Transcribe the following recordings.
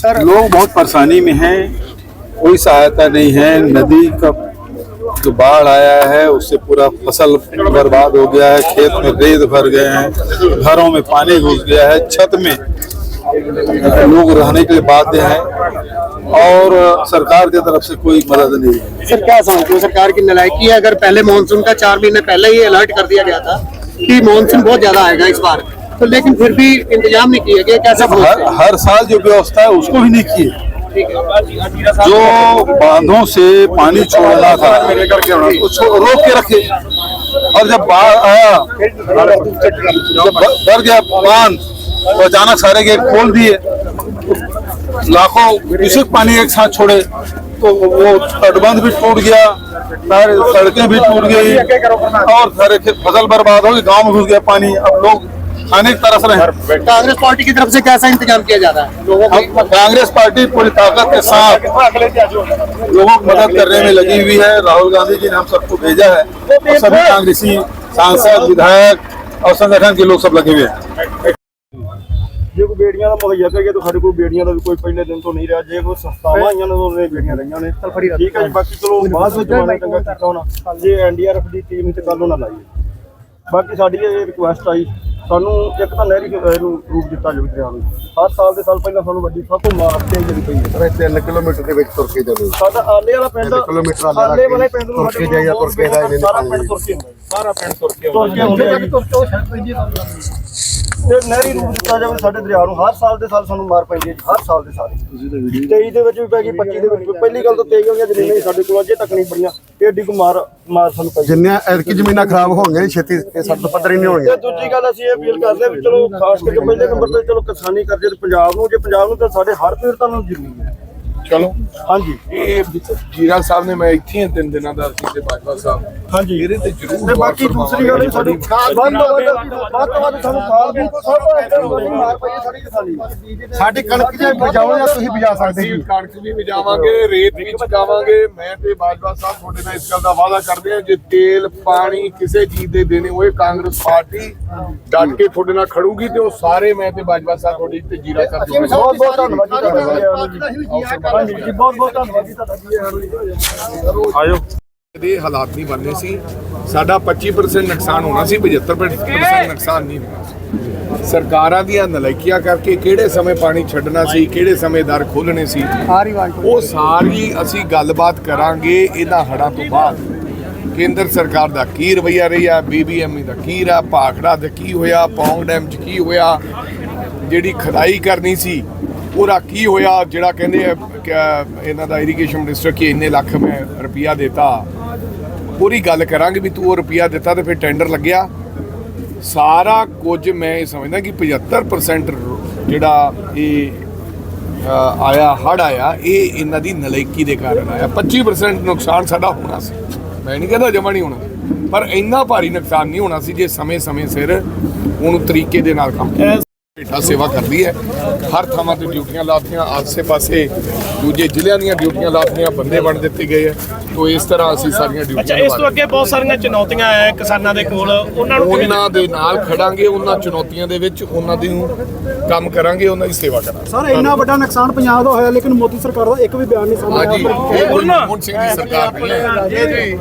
Sir लोग बहुत परेशानी में हैं कोई सहायता नहीं है नदी का जो बाढ़ आया है उससे पूरा फ़सल बर्बाद हो गया है खेत में रेत भर गए हैं घरों में पानी घुस गया है छत में लोग रहने के लिए बाध्य हैं और सरकार की तरफ़ से कोई मदद नहीं है। सर क्या समझते हो? सरकार की नलायकी है अगर पहले मानसून का चार महीने पहले ही अलर्ट कर दिया गया था कि मानसून बहुत ज़्यादा आएगा इस बार। तो लेकिन फिर भी इंतज़ाम नहीं किया गया कैसा हर, हर साल जो व्यवस्था है उसको भी नहीं किए। जो बांधों से पानी छोड़ना था उसको रोक के रखे। और जब बाढ़ आया जब भर गया बाँध तो अचानक सारे गेट खोल दिए। लाखों क्यूसेक पानी एक साथ छोड़े तो वो तटबंध भी टूट गया सड़कें भी टूट गई और सारे फ़सल बर्बाद हो गई गाँव में घुस गया पानी। अब लोग खाने की तरस रहे हैं कांग्रेस पार्टी की तरफ से कैसा इंतजाम किया जा रहा है लोगों हम कांग्रेस पार्टी पूरी ताकत के साथ लोगों की मदद करने में लगी हुई है राहुल गांधी जी ने हम सबको भेजा है और सभी कांग्रेसी सांसद विधायक और संगठन के लोग सब लगे हुए हैं ਜੇ ਕੋਈ ਬੇੜੀਆਂ ਦਾ ਮੁਹੱਈਆ ਕਰੀਏ ਤਾਂ ਸਾਡੇ ਕੋਲ ਬੇੜੀਆਂ ਦਾ ਵੀ ਕੋਈ ਪਹਿਲੇ ਦਿਨ ਤੋਂ ਨਹੀਂ ਰਿਹਾ ਜੇ ਕੋਈ ਸੰਸਥਾਵਾਂ ਆਈਆਂ ਨੇ ਤਾਂ ਉਹਨੇ ਬੇੜੀਆਂ ਰਹੀਆਂ ਨੇ ਠੀਕ ਹੈ ਜੀ ਬਾਕੀ ਚਲੋ ਬਾਅਦ ਵਿੱਚ ਜਮਾਨਾ ਚੰਗਾ ਕੀਤਾ ਹੋਣਾ ਜੇ ਐਨਡੀਆਰਐਫ ਦੀ ਟੀਮ ਤੇ ਕੱਲ ਉਹਨਾਂ ਲਾਈਏ ਬਾਕੀ ਸਾਡੀ ਇਹ ਰਿਕੁਐਸਟ ਆਈ ਸਾਨੂੰ ਇੱਕ ਤਾਂ ਨਹਿਰੀ ਅਹ, ਨੂੰ ਰੂਪ ਦਿੱਤਾ ਜਾਵੇ ਦਰਿਆ ਨੂੰ। ਹਰ ਸਾਲ ਦੇ ਸਾਲ ਪਹਿਲਾਂ ਸਾਨੂੰ ਵੱਡੀ ਸਭ ਤੋਂ ਮਾਰ ਤੇ ਜਿਹੜੀ ਪਈ ਹੈ। ਸਰ 3 ਕਿਲੋਮੀਟਰ ਦੇ ਵਿੱਚ ਤੁਰ ਕੇ ਚੱਲੋ ਸਾਡਾ ਆਲੇ ਵਾਲਾ ਪਿੰਡ ਤਿੰਨ ਕਿਲੋਮੀਟਰ ਆਲੇ ਆਲੇ ਵਾਲੇ ਪਿੰਡ ਨੂੰ ਤੁਰ ਕੇ ਜਾਈਦਾ, ਤੁਰ ਕੇ ਦਾ ਇਹਨੇ ਸਾਰਾ ਪਿੰਡ ਤੁਰ ਕੇ ਜੀ। ਸਾਰਾ ਪਿੰਡ ਤੁਰ ਕੇ ਤੁਰ ਕੇ ਹੁੰਦੇ ਆ ਜੀ। ਤੇ ਨਹਿਰੀ ਰੂਪ ਦਿੱਤਾ ਜਾਵੇ ਸਾਡੇ ਦਰਿਆ ਨੂੰ। ਹਰ ਸਾਲ ਦੇ ਸਾਲ ਸਾਨੂੰ ਮਾਰ ਪੈਂਦੀ ਹੈ ਜੀ, ਹਰ ਸਾਲ ਦੇ ਸਾਲ। 23 ਦੇ ਵਿੱਚ ਵੀ ਪੈ ਗਈ 25 ਦੇ ਵਿੱਚ ਵੀ। ਪਹਿਲੀ ਗੱਲ ਤਾਂ 23 ਹੋ ਗਿਆ ਜ਼ਮੀਨਾਂ ਹੀ ਸਾਡੇ ਕੋਲ ਅਜੇ ਤੱਕ ਨਹੀਂ ਬੜੀਆਂ ਏਡੀ ਕੋ ਮਾਰ ਮਾਰ ਸਾਨੂੰ ਪਈ ਜਿੰਨੀਆਂ ਐਤਕੀ ਜ਼ਮੀਨਾਂ ਖਰਾਬ ਹੋਣਗੀਆਂ ਨੀ ਛੇਤੀ ਇਹ ਸੱਤ ਪੱਧਰ ਹੀ ਨਹੀਂ ਤੇ ਹੋਣਗੀਆਂ ਦੂਜੀ ਗੱਲ ਅਸੀਂ ਇਹ ਅਪੀਲ ਕਰਦੇ ਹਾਂ ਵੀ ਚਲੋ ਖਾਸ ਕਰਕੇ ਪਹਿਲੇ ਨੰਬਰ ਤੇ ਚਲੋ ਕਿਸਾਨੀ ਕਰਜ਼ੇ ਤੇ ਪੰਜਾਬ ਨੂੰ ਜੇ ਪੰਜਾਬ ਨੂੰ ਤਾਂ ਸਾਡੇ ਹਰ ਪੀੜਤਾਂ ਨੂੰ ਜ਼ਰੂਰੀ ਹੈ। ਚਲੋ। ਹਾਂਜੀ। ਇਹ ਜੀਰਾ ਸਾਹਿਬ ਨੇ ਮੈਂ ਇੱਥੇ ਹਾਂ ਤਿੰਨ ਦਿਨਾਂ ਦਾ ਅਸੀਂ ਤੇ ਬਾਜਵਾ ਸਾਹਿਬ। ਹਾਂਜੀ। ਇਹਦੇ ਤੇ ਜ਼ਰੂਰ ਤੇ ਬਾਕੀ ਦੂਸਰੀ ਗੱਲ ਇਹ ਸਾਡੀ ਵੱਧ ਤੋਂ ਵੱਧ ਵੱਧ ਤੋਂ ਵੱਧ ਸਾਨੂੰ ਖਾਲ ਵੀ ਸਭ ਤੋਂ ਇੱਧਰ ਵੱਡੀ ਮਾਰ ਪਈ ਹੈ ਸਾਡੀ ਕਿਸਾਨੀ। ਸਾਡੀ ਕਣਕ ਜੇ ਬਜਾਓ ਜਾਂ ਤੁਸੀਂ ਬਜਾ ਸਕਦੇ ਜੀ। ਕਣਕ ਵੀ ਵਜਾਵਾਂਗੇ ਰੇਤ ਵੀ ਚੁਕਾਵਾਂਗੇ ਮੈਂ ਤੇ ਬਾਜਵਾ ਸਾਹਿਬ ਤੁਹਾਡੇ ਨਾਲ ਇਸ ਗੱਲ ਦਾ ਵਾਅਦਾ ਕਰਦੇ ਹਾਂ ਜੇ ਤੇਲ ਪਾਣੀ ਕਿਸੇ ਚੀਜ਼ ਦੇ ਦੇਣੇ ਹੋਏ ਕਾਂਗਰਸ ਪਾਰਟੀ ਡਟ ਕੇ ਤੁਹਾਡੇ ਨਾਲ ਖੜੂਗੀ ਤੇ ਉਹ ਸਾਰੇ ਮੈਂ ਤੇ ਬਾਜਵਾ ਸਾਹਿਬ ਤੁਹਾਡੀ ਤੇ ਜੀਰਾ ਸਾਹਿਬ ਨਾਲ ਬਹੁਤ ਬਹੁਤ ਧੰਨਵਾਦ ਜੀ ਤੁਹਾਡਾ। ਹਾਂਜੀ ਜੀ ਬਹੁਤ ਬਹੁਤ ਧੰਨਵਾਦ ਜੀ ਤੁਹਾਡਾ। ਆਇਓ। ਦੇ ਹਾਲਾਤ ਨਹੀਂ ਬਣਨੇ ਸੀ। ਸਾਡਾ 25% ਨੁਕਸਾਨ ਹੋਣਾ ਸੀ 75% ਨੁਕਸਾਨ ਨਹੀਂ ਹੋਣਾ ਸਰਕਾਰਾਂ ਦੀਆਂ ਨਲਾਇਕੀਆਂ ਕਰਕੇ ਕਿਹੜੇ ਸਮੇਂ ਪਾਣੀ ਛੱਡਣਾ ਸੀ ਕਿਹੜੇ ਸਮੇਂ ਦਰ ਖੋਲਣੇ ਸੀ ਉਹ ਸਾਰੀ ਅਸੀਂ ਗੱਲਬਾਤ ਕਰਾਂਗੇ ਇਹਨਾਂ ਹੜਾਂ ਤੋਂ ਬਾਅਦ। ਕੇਂਦਰ ਸਰਕਾਰ ਦਾ ਕੀ ਰਵਈਆ ਰਿਹਾ ਬੀਬੀਐਮਈ ਦਾ ਕੀ ਰਿਹਾ ਭਾਖੜਾ ਦਾ ਕੀ ਹੋਇਆ ਪੌਂਗ ਡੈਮ 'ਚ ਕੀ ਹੋਇਆ ਜਿਹੜੀ ਖਦਾਈ ਕਰਨੀ ਸੀ ਉਹਦਾ ਕੀ ਹੋਇਆ? ਜਿਹੜਾ ਕਹਿੰਦੇ ਆ, ਕਿ ਇਹਨਾਂ ਦਾ ਇਰੀਗੇਸ਼ਨ ਮਿਨਿਸਟਰ ਕਿ ਇੰਨੇ ਲੱਖ ਮੈਂ ਰੁਪਈਆ ਦਿੱਤਾ। ਪੂਰੀ ਗੱਲ ਕਰਾਂਗੇ ਵੀ ਤੂੰ ਉਹ ਰੁਪਈਆ ਦਿੱਤਾ ਤੇ ਫਿਰ ਟੈਂਡਰ ਲੱਗਿਆ। ਸਾਰਾ ਕੁਝ ਮੈਂ ਇਹ ਸਮਝਦਾ ਕਿ 75% ਜਿਹੜਾ ਇਹ ਆਇਆ ਹੜ ਆਇਆ, ਇਹ ਇਹਨਾਂ ਦੀ ਨਲਾਇਕੀ ਦੇ ਕਾਰਨ ਆਇਆ। 25% ਨੁਕਸਾਨ ਸਾਡਾ ਹੋਣਾ ਸੀ। ਮੈਂ ਨਹੀਂ ਕਹਿੰਦਾ ਜਮਾ ਨਹੀਂ ਹੋਣਾ। ਪਰ ਇੰਨਾ ਭਾਰੀ ਨੁਕਸਾਨ ਨਹੀਂ ਹੋਣਾ ਸੀ ਜੇ ਸਮੇਂ-ਸਮੇਂ ਸਿਰ ਉਹਨੂੰ ਤਰੀਕੇ ਦੇ ਨਾਲ ਕੰਮ ਬੇਟਾ ਸੇਵਾ ਕਰਦੀ ਹੈ। ਹਰ ਥਾਵਾਂ ਤੇ ਡਿਊਟੀਆਂ ਲਾਤੀਆਂ ਆਸੇ-ਪਾਸੇ ਦੂਜੇ ਜ਼ਿਲ੍ਹਿਆਂ ਦੀਆਂ ਡਿਊਟੀਆਂ ਲਾਤੀਆਂ ਬੰਦੇ ਵੰਡ ਦਿੱਤੇ ਗਏ ਆ। ਤੋਂ ਇਸ ਤਰ੍ਹਾਂ ਅਸੀਂ ਸਾਰੀਆਂ ਅੱਛਾ ਡਿਊਟੀਆਂ ਇਸ ਤੋਂ ਅੱਗੇ ਬਹੁਤ ਸਾਰੀਆਂ ਚੁਣੌਤੀਆਂ ਆ ਕਿਸਾਨਾਂ ਦੇ ਕੋਲ। ਉਹਨਾਂ ਨੂੰ ਉਹਨਾਂ ਦੇ ਨਾਲ ਖੜਾਂਗੇ ਉਹਨਾਂ ਚੁਣੌਤੀਆਂ ਦੇ ਵਿੱਚ ਉਹਨਾਂ ਦੀ ਨੂੰ ਕੰਮ ਕਰਾਂਗੇ ਉਹਨਾਂ ਦੀ ਸੇਵਾ ਕਰਾਂਗੇ। ਸਰ ਇੰਨਾ ਵੱਡਾ ਨੁਕਸਾਨ ਪੰਜਾਬ ਦਾ ਹੋਇਆ ਲੇਕਿਨ ਮੋਦੀ ਸਰਕਾਰ ਦਾ ਇੱਕ ਵੀ ਬਿਆਨ ਨਹੀਂ ਸਾਹਮਣੇ ਹਾਂਜੀ। ਆਇਆ। ਮਨਮੋਹਨ ਸਿੰਘ ਦੀ ਸਰਕਾਰ ਨਹੀਂ ਹੈ।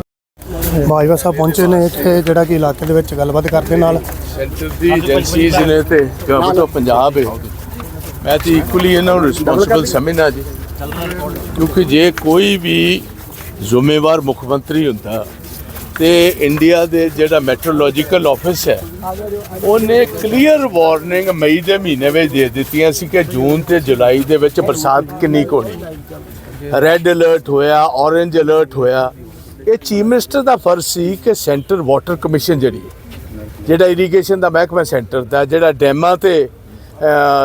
ਬਾਜਵਾ ਸਾਹਿਬ ਪਹੁੰਚੇ ਨੇ ਇੱਥੇ ਜਿਹੜਾ ਕਿ ਇਲਾਕੇ ਦੇ ਵਿੱਚ ਗੱਲਬਾਤ ਕਰਦੇ ਨਾਲ। ਸੈਂਟਰ ਦੀ ਏਜੰਸੀਜ਼ ਨੇ ਤੇ ਗਵਰਨਮੈਂਟ ਆਫ ਪੰਜਾਬ ਹੈ ਮੈਂ ਤੇ ਇਕੁਅਲੀ ਇਹਨਾਂ ਨੂੰ ਰਿਸਪੌਂਸਿਬਲ ਸਮਝਦਾ ਜੀ। ਕਿਉਂਕਿ ਜੇ ਕੋਈ ਵੀ ਜ਼ਿੰਮੇਵਾਰ ਮੁੱਖ ਮੰਤਰੀ ਹੁੰਦਾ ਤੇ ਇੰਡੀਆ ਦੇ ਜਿਹੜਾ ਮੈਟਰੋਲੋਜੀਕਲ ਆਫਿਸ ਹੈ, ਉਹਨੇ ਕਲੀਅਰ ਵਾਰਨਿੰਗ ਮਈ ਦੇ ਮਹੀਨੇ ਵਿੱਚ ਦੇ ਦਿੱਤੀਆਂ ਸੀ ਕਿ ਜੂਨ ਤੇ ਜੁਲਾਈ ਦੇ ਵਿੱਚ ਬਰਸਾਤ ਕਿੰਨੀ ਕੁ ਹੋਣੀ। ਰੈੱਡ ਅਲਰਟ ਹੋਇਆ ਔਰੇਂਜ ਅਲਰਟ ਹੋਇਆ। ਇਹ ਚੀਫ ਮਿਨਿਸਟਰ ਦਾ ਫਰਜ਼ ਸੀ ਕਿ ਸੈਂਟਰ ਵਾਟਰ ਕਮਿਸ਼ਨ ਜਿਹੜੀ ਜਿਹੜਾ ਇਰੀਗੇਸ਼ਨ ਦਾ ਮਹਿਕਮਾ ਸੈਂਟਰ ਦਾ, ਜਿਹੜਾ ਡੈਮਾਂ ਤੇ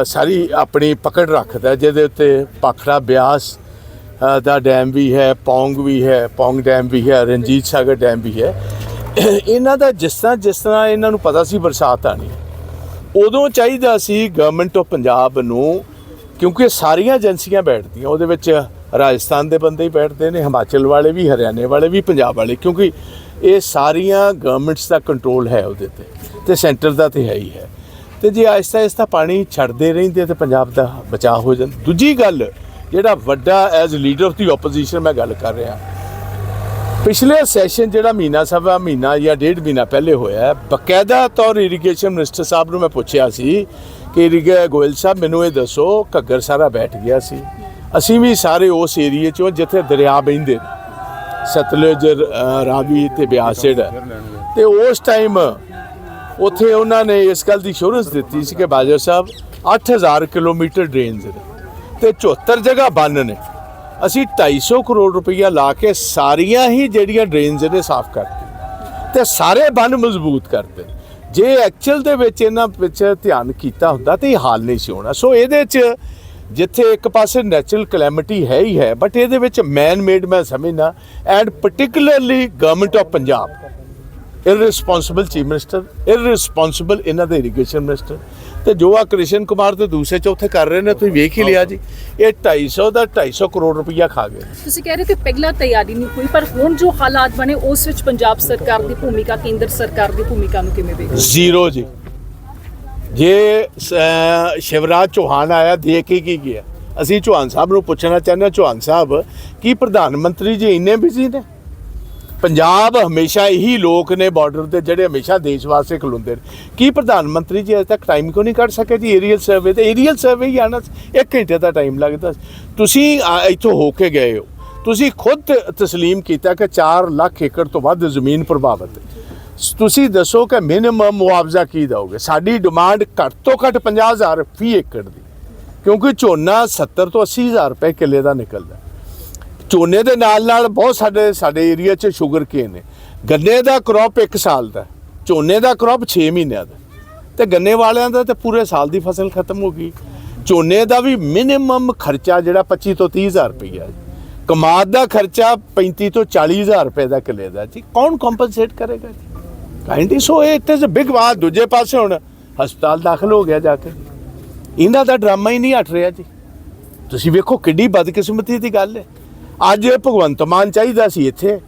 ਸਾਰੀ ਆਪਣੀ ਪਕੜ ਰੱਖਦਾ, ਜਿਹਦੇ ਉੱਤੇ ਪਾਖੜਾ ਬਿਆਸ ਦਾ ਡੈਮ ਵੀ ਹੈ, ਪੌਂਗ ਵੀ ਹੈ, ਪੌਂਗ ਡੈਮ ਵੀ ਹੈ, ਰਣਜੀਤ ਸਾਗਰ ਡੈਮ ਵੀ ਹੈ। ਇਹਨਾਂ ਦਾ ਜਿਸ ਤਰ੍ਹਾਂ ਜਿਸ ਤਰ੍ਹਾਂ ਇਹਨਾਂ ਨੂੰ ਪਤਾ ਸੀ, ਬਰਸਾਤ ਆਣੀ ਉਦੋਂ ਚਾਹੀਦਾ ਸੀ ਗਵਰਨਮੈਂਟ ਆਫ ਪੰਜਾਬ ਨੂੰ, ਕਿਉਂਕਿ ਸਾਰੀਆਂ ਏਜੰਸੀਆਂ ਬੈਠਦੀਆਂ, ਉਹਦੇ ਵਿੱਚ ਰਾਜਸਥਾਨ ਦੇ ਬੰਦੇ ਹੀ ਬੈਠਦੇ ਨੇ, ਹਿਮਾਚਲ ਵਾਲੇ ਵੀ, ਹਰਿਆਣੇ ਵਾਲੇ ਵੀ, ਪੰਜਾਬ ਵਾਲੇ, ਕਿਉਂਕਿ ਇਹ ਸਾਰੀਆਂ ਗਵਰਨਮੈਂਟਸ ਦਾ ਕੰਟਰੋਲ ਹੈ ਉਹਦੇ ਤੇ ਤੇ ਸੈਂਟਰ ਦਾ ਤੇ ਹੈ ਹੀ ਹੈ। ਤੇ ਜੇ ਆਹਿਸਤਾ ਆਹਿਸਤਾ ਪਾਣੀ ਛੱਡਦੇ ਰਹਿੰਦੇ ਤੇ ਪੰਜਾਬ ਦਾ ਬਚਾਅ ਹੋ ਜਾਂਦਾ। ਦੂਜੀ ਗੱਲ ਜਿਹੜਾ ਵੱਡਾ as leader of the opposition ਮੈਂ ਗੱਲ ਕਰ ਰਿਹਾ। ਪਿਛਲੇ ਸੈਸ਼ਨ ਜਿਹੜਾ ਮਹੀਨਾ ਸਭਾ ਮਹੀਨਾ ਜਾਂ ਡੇਢ ਮਹੀਨਾ ਪਹਿਲੇ ਹੋਇਆ ਹੈ, ਬਕਾਇਦਾ ਤੌਰ ਇਰੀਗੇਸ਼ਨ ਮਿਨਿਸਟਰ ਸਾਹਿਬ ਨੂੰ ਮੈਂ ਪੁੱਛਿਆ ਸੀ ਕਿ ਇਰੀਗੇ ਗੋਇਲ ਸਾਹਿਬ ਮੈਨੂੰ ਇਹ ਦੱਸੋ ਘੱਗਰ ਸਾਰਾ ਬੈਠ ਗਿਆ ਸੀ। ਅਸੀਂ ਵੀ ਸਾਰੇ ਉਸ ਏਰੀਏ ਚੋਂ ਜਿੱਥੇ ਦਰਿਆ ਬਹਿੰਦੇ ਨੇ। ਸਤਲੁਜ ਰਾਵੀ ਤੇ ਬਿਆਸੜ। ਤੇ ਉਸ ਟਾਈਮ ਉੱਥੇ ਉਹਨਾਂ ਨੇ ਇਸ ਗੱਲ ਦੀ ਸ਼ੋਰਸ ਦਿੱਤੀ ਸੀ ਕਿ ਬਾਜਵਾ ਸਾਹਿਬ 8000 ਕਿਲੋਮੀਟਰ ਡਰੇਨਸ ਨੇ ਤੇ 74 ਜਗ੍ਹਾ ਬੰਨ ਨੇ। ਅਸੀਂ 250 ਕਰੋੜ ਰੁਪਈਆ ਲਾ ਕੇ ਸਾਰੀਆਂ ਹੀ ਜਿਹੜੀਆਂ ਡਰੇਨਸ ਨੇ ਸਾਫ਼ ਕਰਤੀਆਂ ਤੇ ਸਾਰੇ ਬੰਨ ਮਜ਼ਬੂਤ ਕਰਤੇ ਜੇ ਐਕਚੁਅਲ ਦੇ ਵਿੱਚ ਇਹਨਾਂ ਵਿੱਚ ਧਿਆਨ ਕੀਤਾ ਹੁੰਦਾ ਤੇ ਇਹ ਹਾਲ ਨਹੀਂ ਸੀ ਹੋਣਾ। ਸੋ ਇਹਦੇ 'ਚ ਜਿੱਥੇ ਇੱਕ ਪਾਸੇ ਨੈਚੁਰਲ ਕਲੈਮਿਟੀ ਹੈ ਹੀ ਹੈ ਬਟ ਇਹਦੇ ਵਿੱਚ ਮੈਨ ਮੇਡ ਮੈਂ ਸਮਝਦਾ and particularly government of Punjab irresponsible chief minister irresponsible ਇਹਨਾਂ ਦੇ ਇਰੀਗੇਸ਼ਨ ਮਿਨਿਸਟਰ ਤੇ ਜੋ ਆ ਕ੍ਰਿਸ਼ਨ ਕੁਮਾਰ ਤੇ ਦੂਸਰੇ ਚੌਥੇ ਕਰ ਰਹੇ ਨੇ ਤੁਸੀਂ ਵੇਖ ਹੀ ਲਿਆ ਜੀ ਇਹ 250 ਦਾ 250 ਕਰੋੜ ਰੁਪਈਆ ਖਾ ਗਏ ਤੁਸੀਂ ਕਹਿ ਰਹੇ ਕਿ ਪਹਿਲਾਂ ਤਿਆਰੀ ਨਹੀਂ ਹੋਈ ਪਰ ਹੁਣ ਜੋ ਹਾਲਾਤ ਬਣੇ ਉਸ ਵਿੱਚ ਪੰਜਾਬ ਸਰਕਾਰ ਦੀ ਭੂਮਿਕਾ ਕੇਂਦਰ ਸਰਕਾਰ ਦੀ ਭੂਮਿਕਾ ਨੂੰ ਕਿਵੇਂ ਵੇਖਦੇ? ਜ਼ੀਰੋ ਜੀ ਜੇ ਸ਼ਿਵਰਾਜ ਚੌਹਾਨ ਆਇਆ ਦੇਖ ਕੇ ਕੀ ਗਿਆ? ਅਸੀਂ ਚੌਹਾਨ ਸਾਹਿਬ ਨੂੰ ਪੁੱਛਣਾ ਚਾਹੁੰਦੇ ਹਾਂ ਚੌਹਾਨ ਸਾਹਿਬ ਕੀ ਪ੍ਰਧਾਨ ਮੰਤਰੀ ਜੀ ਇੰਨੇ ਬਿਜ਼ੀ ਨੇ? ਪੰਜਾਬ ਹਮੇਸ਼ਾ ਇਹੀ ਲੋਕ ਨੇ ਬਾਰਡਰ ਤੇ ਜਿਹੜੇ ਹਮੇਸ਼ਾ ਦੇਸ਼ ਵਾਸਤੇ ਖਲੋਂਦੇ ਨੇ। ਕੀ ਪ੍ਰਧਾਨ ਮੰਤਰੀ ਜੀ ਅਜੇ ਤੱਕ ਟਾਈਮ ਕਿਉਂ ਨਹੀਂ ਕੱਢ ਸਕੇ ਜੀ ਏਰੀਅਲ ਸਰਵੇ ਤੇ? ਏਰੀਅਲ ਸਰਵੇ ਹੀ ਆਣਾ ਇੱਕ ਘੰਟੇ ਦਾ ਟਾਈਮ ਲੱਗਦਾ ਸੀ। ਤੁਸੀਂ ਆ, ਇੱਥੋਂ ਹੋ ਕੇ ਗਏ ਹੋ। ਤੁਸੀਂ ਖੁਦ ਤ- ਤਸਲੀਮ ਕੀਤਾ ਕਿ 4 ਲੱਖ ਏਕੜ ਤੋਂ ਵੱਧ ਜ਼ਮੀਨ ਪ੍ਰਭਾਵਿਤ ਹੈ। ਤੁਸੀਂ ਦੱਸੋ ਕਿ ਮਿਨੀਮਮ ਮੁਆਵਜ਼ਾ ਕੀ ਦਿਓਗੇ? ਸਾਡੀ ਡਿਮਾਂਡ ਘੱਟ ਤੋਂ ਘੱਟ 50000 ਫੀ ਏਕੜ ਦੀ। ਕਿਉਂਕਿ ਝੋਨਾ 70 ਤੋਂ 80000 ਰੁਪਏ ਕਿੱਲੇ ਦਾ ਨਿਕਲਦਾ। ਝੋਨੇ ਦੇ ਨਾਲ ਨਾਲ ਬਹੁਤ ਸਾਡੇ ਸਾਡੇ ਏਰੀਆ 'ਚ ਸ਼ੂਗਰ ਕੇਨ ਨੇ। ਗੰਨੇ ਦਾ ਕ੍ਰੌਪ 1 ਸਾਲ ਦਾ। ਝੋਨੇ ਦਾ ਕ੍ਰੌਪ 6 ਮਹੀਨਿਆਂ ਦਾ। ਤੇ ਗੰਨੇ ਵਾਲਿਆਂ ਦਾ ਤੇ ਪੂਰੇ ਸਾਲ ਦੀ ਫਸਲ ਖਤਮ ਹੋ ਗਈ। ਝੋਨੇ ਦਾ ਵੀ ਮਿਨੀਮਮ ਖਰਚਾ ਜਿਹੜਾ 25 ਤੋਂ 30000 ਰੁਪਈਆ ਕਮਾਦ ਦਾ ਖਰਚਾ 35 ਤੋਂ 40000 ਰੁਪਏ ਦਾ ਕਿੱਲੇ ਦਾ ਜੀ, ਕੌਣ ਕੰਪਨਸੇਟ ਕਰੇਗਾ ਜੀ? Kindly so it is a big ਬਾਤ, ਦੂਜੇ ਪਾਸੇ ਹੁਣ ਹਸਪਤਾਲ ਦਾਖਲ ਹੋ ਗਿਆ ਜਾ ਕੇ। ਇਹਨਾਂ ਦਾ ਡਰਾਮਾ ਹੀ ਨਹੀਂ ਹਟ ਰਿਹਾ ਜੀ। ਤੁਸੀਂ ਵੇਖੋ ਕਿੱਡੀ ਬਦਕਿਸਮਤੀ ਦੀ ਗੱਲ ਹੈ। ਅੱਜ ਭਗਵੰਤ ਮਾਨ ਚਾਹੀਦਾ ਸੀ ਇੱਥੇ।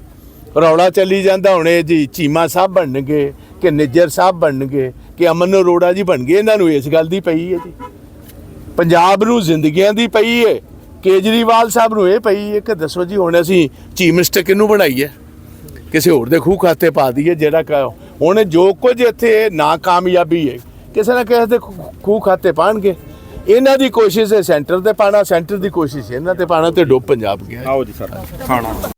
ਰੌਲਾ ਚੱਲੀ ਜਾਂਦਾ, ਹੁਣੇ ਜੀ ਚੀਮਾ ਸਾਹਿਬ ਬਣਨਗੇ, ਕਿ ਨਿੱਜਰ ਸਾਹਿਬ ਬਣਨਗੇ, ਕਿ ਅਮਨ ਅਰੋੜਾ ਜੀ ਬਣ ਗਏ ਇਹਨਾਂ ਨੂੰ ਇਸ ਗੱਲ ਦੀ ਪਈ ਹੈ ਜੀ। ਪੰਜਾਬ ਨੂੰ ਜ਼ਿੰਦਗੀਆਂ ਦੀ ਪਈ ਹੈ, ਕੇਜਰੀਵਾਲ ਸਾਹਿਬ ਨੂੰ ਇਹ ਪਈ ਹੈ ਕਿ ਦੱਸੋ ਜੀ, ਹੁਣ ਅਸੀਂ ਚੀਫ ਮਿਨਿਸਟਰ ਕਿਹਨੂੰ ਬਣਾਈਏ? ਕਿਸੇ ਹੋਰ ਦੇ ਖੂਹ ਖਾਤੇ ਪਾ ਦਈਏ, ਜਿਹੜਾ ਕਿ ਹੁਣ ਜੋ ਕੁਝ ਇੱਥੇ ਨਾ ਕਾਮਯਾਬੀ ਹੈ, ਕਿਸੇ ਨਾ ਕਿਸੇ ਦੇ ਖੂ- ਖੂਹ ਖਾਤੇ ਪਾਣਗੇ। ਇਹਨਾਂ ਦੀ ਕੋਸ਼ਿਸ਼ ਹੈ ਸੈਂਟਰ ਤੇ ਪਾਣਾ, ਸੈਂਟਰ ਦੀ ਕੋਸ਼ਿਸ਼ ਹੈ ਇਹਨਾਂ ਤੇ ਪਾਣਾ ਤੇ ਡੁੱਬ ਪੰਜਾਬ ਗਿਆ। ਆਓ ਜੀ ਸਰ, ਖਾਣਾ।